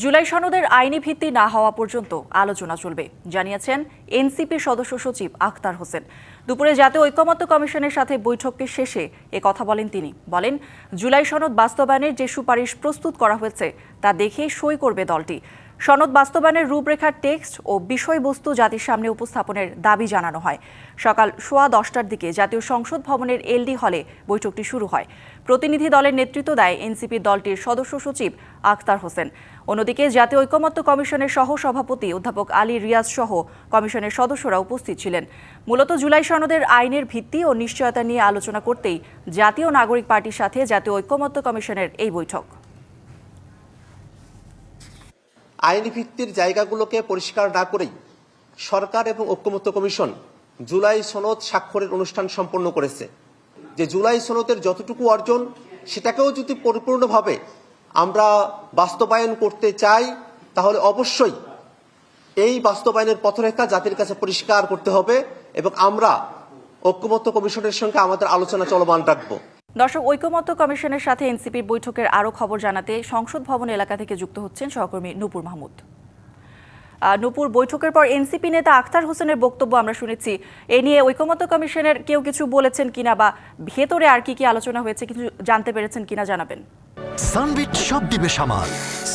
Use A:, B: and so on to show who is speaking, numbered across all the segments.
A: জুলাই সনদের আইনি ভিত্তি না হওয়া পর্যন্ত আলোচনা চলবে, জানিয়েছেন এনসিপি সদস্য সচিব আখতার হোসেন। দুপুরে জাতীয় ঐক্যমত্য কমিশনের সাথে বৈঠকের শেষে এ কথা বলেন তিনি। বলেন, জুলাই সনদ বাস্তবায়নের যে সুপারিশ প্রস্তুত করা হয়েছে, তা দেখে সই করবে দলটি। সনদ বাস্তবায়নের রূপরেখার টেক্সট ও বিষয়বস্তু জাতির সামনে উপস্থাপনের দাবি জানানো হয়। সকাল সোয়া দশটার দিকে জাতীয় সংসদ ভবনের এলডি হলে বৈঠকটি শুরু হয়। প্রতিনিধি দলের নেতৃত্ব দেয় এনসিপি দলটির সদস্য সচিব আখতার হোসেন। অন্যদিকে জাতীয় ঐকমত্য কমিশনের সহ সভাপতি অধ্যাপক আলী রিয়াজ সহ কমিশনের সদস্যরা উপস্থিত ছিলেন। মূলত জুলাই সনদের আইনের ভিত্তি ও নিশ্চয়তা নিয়ে আলোচনা করতেই জাতীয় নাগরিক পার্টির সাথে জাতীয় ঐকমত্য কমিশনের এই বৈঠক।
B: আইনি ভিত্তির জায়গাগুলোকে পরিষ্কার না করেই সরকার এবং ঐক্যমত্য কমিশন জুলাই সনদ স্বাক্ষরের অনুষ্ঠান সম্পন্ন করেছে। যে জুলাই সনদের যতটুকু অর্জন, সেটাকেও যদি পরিপূর্ণভাবে আমরা বাস্তবায়ন করতে চাই, তাহলে অবশ্যই এই বাস্তবায়নের পথরেখা জাতির কাছে পরিষ্কার করতে হবে এবং আমরা ঐক্যমত্য কমিশনের সঙ্গে আমাদের আলোচনা চলমান রাখব।
A: দর্শক, ঐকমত্য কমিশনের সাথে এনসিপির বৈঠকের আরও খবর জানাতে সংসদ ভবন এলাকা থেকে যুক্ত হচ্ছেন সহকর্মী নূপুর মাহমুদ। নূপুর, বৈঠকের পর এনসিপি নেতা আখতার হোসেনের বক্তব্য আমরা শুনেছি। এ নিয়ে ঐকমত্য কমিশনের কেউ কিছু বলেছেন কিনা বা ভেতরে আর কি কি আলোচনা হয়েছে কিছু জানতে পেরেছেন কিনা জানাবেন।
C: সানবিট সব দিবে সামাল।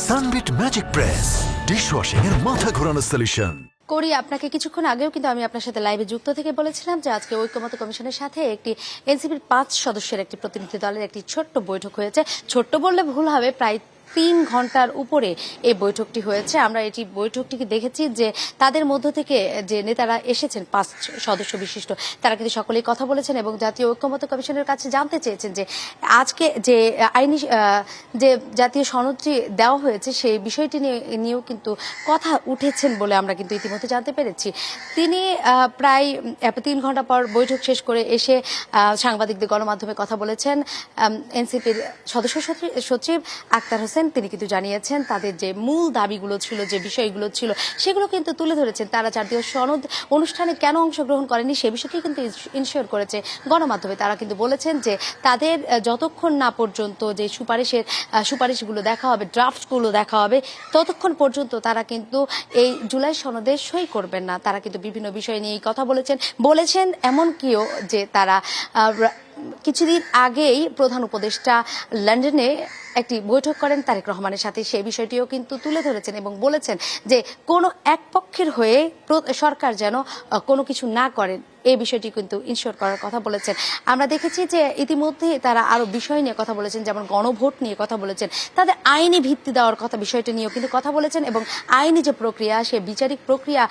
C: সানবিট ম্যাজিক প্রেস, ডিশওয়াশিং এর মাথা ঘোরানো সলিউশন
D: করি। আপনাকে কিছুক্ষণ আগেও কিন্তু আমি আপনার সাথে লাইভে যুক্ত থেকে বলেছিলাম যে আজকে ঐক্যমত কমিশনের সাথে একটি এনসিপির পাঁচ সদস্যের একটি প্রতিনিধি দলের একটি ছোট্ট বৈঠক হয়েছে। ছোট্ট বললে ভুল হবে, প্রায় তিন ঘণ্টার উপরে এই বৈঠকটি হয়েছে। আমরা এটি বৈঠকটিকে দেখেছি যে তাদের মধ্য থেকে যে নেতারা এসেছেন, পাঁচ সদস্য বিশিষ্ট, তারা কিন্তু সকলেই কথা বলেছেন এবং জাতীয় ঐক্যমত কমিশনের কাছে জানতে চেয়েছেন যে আজকে যে আইনি যে জাতীয় সনদটি দেওয়া হয়েছে, সেই বিষয়টি নিয়ে, নিয়েও কিন্তু কথা উঠেছেন বলে আমরা কিন্তু ইতিমধ্যে জানতে পেরেছি। তিনি প্রায় তিন ঘণ্টা পর বৈঠক শেষ করে এসে সাংবাদিকদের গণমাধ্যমে কথা বলেছেন। এনসিপির সদস্য সচিব আক্তার হোসেন তিনি কিন্তু জানিয়েছেন তাদের যে মূল দাবিগুলো ছিল, যে বিষয়গুলো ছিল, সেগুলো কিন্তু তুলে ধরেছেন তারা জাতীয় সনদ অনুষ্ঠানে কেন অংশগ্রহণ করেনি সে বিষয়টি কিন্তু ইনশিওর করেছে গণমাধ্যমে। তারা কিন্তু বলেছেন যে তাদের যতক্ষণ না পর্যন্ত যে সুপারিশের সুপারিশগুলো দেখা হবে, ড্রাফটগুলো দেখা হবে, ততক্ষণ পর্যন্ত তারা কিন্তু এই জুলাই সনদে সই করবেন না। তারা কিন্তু বিভিন্ন বিষয় নিয়ে কথা বলেছেন। বলেছেন এমন কিও যে তারা কিছুদিন আগেই প্রধান উপদেষ্টা লন্ডনে একটি বৈঠক করেন তারেক রহমানের সাথে। সেই বিষয়টিও কিন্তু তুলে ধরেছেন এবং বলেছেন যে, কোনো এক পক্ষের হয়ে সরকার যেন কোনো কিছু না করেন, এই বিষয়টি কিন্তু ইনশোর করার কথা বলেছেন। আমরা দেখেছি যে, ইতিমধ্যে তারা আরও বিষয় নিয়ে কথা বলেছেন, যেমন গণভোট নিয়ে কথা বলেছেন। তাদের আইনি ভিত্তি দেওয়ার কথা, বিষয়টি নিয়েও কিন্তু কথা বলেছেন এবং আইনি যে প্রক্রিয়া, সে বিচারিক প্রক্রিয়া,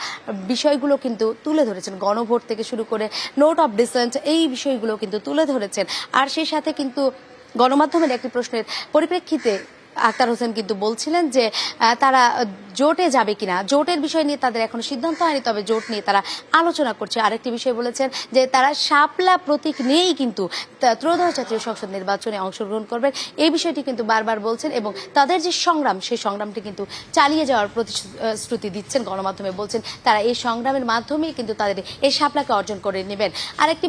D: বিষয়গুলো কিন্তু তুলে ধরেছেন। গণভোট থেকে শুরু করে নোট অফ ডিসেন্ট, এই বিষয়গুলো কিন্তু তুলে ধরেছেন। আর সেই সাথে কিন্তু গণমাধ্যমের একটি প্রশ্নের পরিপ্রেক্ষিতে আক্তার হোসেন কিন্তু বলছিলেন যে তারা জোটে যাবে কিনা, জোটের বিষয় নিয়ে তাদের এখনও সিদ্ধান্ত হয়নি, তবে জোট নিয়ে তারা আলোচনা করছে। আরেকটি বিষয় বলেছেন যে, তারা শাপলা প্রতীক নিয়েই কিন্তু ত্রয়োদশ জাতীয় সংসদ নির্বাচনে অংশগ্রহণ করবেন। এই বিষয়টি কিন্তু বারবার বলছেন এবং তাদের যে সংগ্রাম, সেই সংগ্রামটি কিন্তু চালিয়ে যাওয়ার প্রতিশ্রুতি দিচ্ছেন গণমাধ্যমে বলছেন, তারা এই সংগ্রামের মাধ্যমেই কিন্তু তাদের এই শাপলাকে অর্জন করে নেবেন। আরেকটি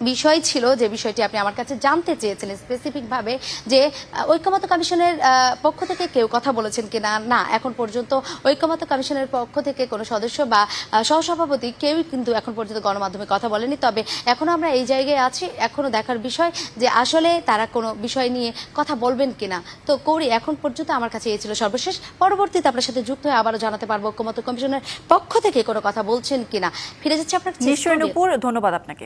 D: বিষয় ছিল যে বিষয়টি আপনি আমার কাছে জানতে চেয়েছিলেন স্পেসিফিক ভাবে যে আহ, ঐক্যমত্য কমিশনের পক্ষ থেকে কেউ কথা বলেছেন কিনা? না না এখন পর্যন্ত ঐক্যমত্য কমিশনের পক্ষ থেকে কোনো সদস্য বা সহসভাপতি কেউই কিন্তু এখন পর্যন্ত গণমাধ্যমে কথা বলেনি। তবে এখনও আমরা এই জায়গায় আছি এখনও দেখার বিষয় যে আসলে তারা কোনো বিষয় নিয়ে কথা বলবেন কিনা। তো কৌরি এখন পর্যন্ত আমার কাছে এই ছিল সর্বশেষ। পরবর্তীতে আপনার সাথে যুক্ত হয়ে আবারও জানাতে পারব ঐক্যমত্য কমিশনের পক্ষ থেকে কোনো কথা বলছেন কিনা। ফিরে যাচ্ছে আপনার
A: নিশ্চয়। ধন্যবাদ আপনাকে।